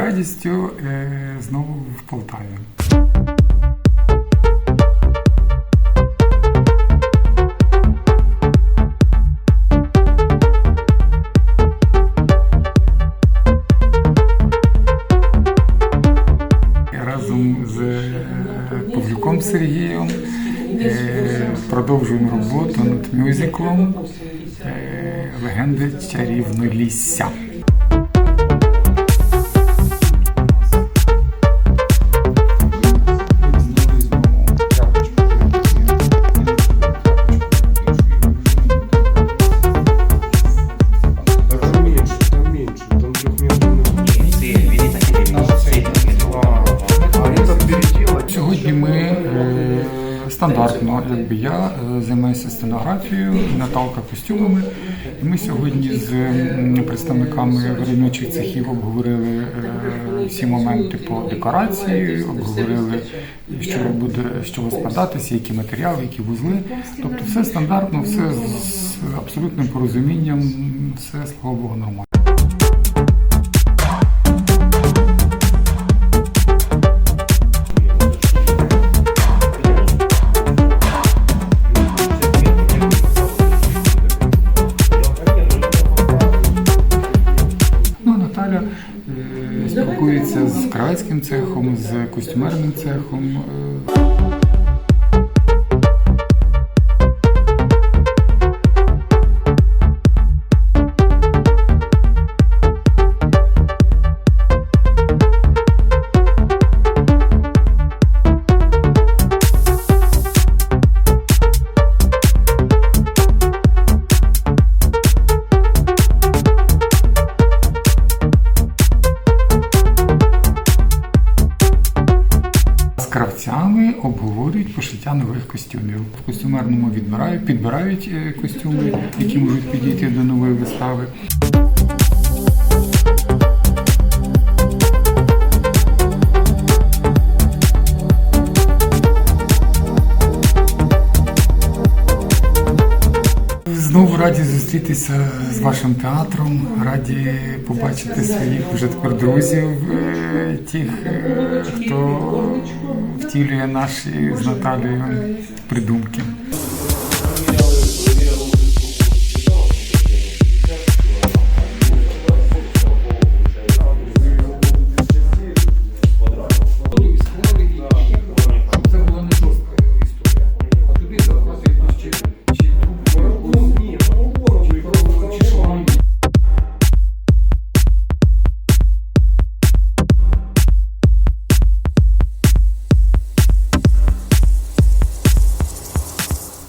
Радістю е, знову в Полтаві. Разом з е, Павлюком Сергієм е, продовжуємо роботу над мюзиклом Легенди чарівнолісся. Стандартно, якби я е, займаюся сценографією, Наталка костюмами. І ми сьогодні з представниками виробничих цехів обговорили е, всі моменти по декорації, обговорили, що буде чого складатися, які матеріали, які вузли. Тобто все стандартно, все з абсолютним порозумінням, все слава Богу, нормально. З кравецьким цехом, з костюмерним цехом. Кравцями обговорюють пошиття нових костюмів. В костюмерному відбирають, підбирають е, костюми, які можуть підійти до нової вистави. Знову раді зустрітися з вашим театром, раді побачити своїх вже тепер друзів, е, тих, е, хто втілює наші з Наталією придумки.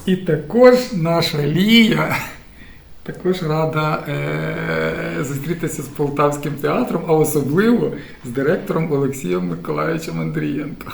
І також наша Лія також рада е- зустрітися з Полтавським театром, а особливо з директором Олексієм Миколаївичем Андрієнко.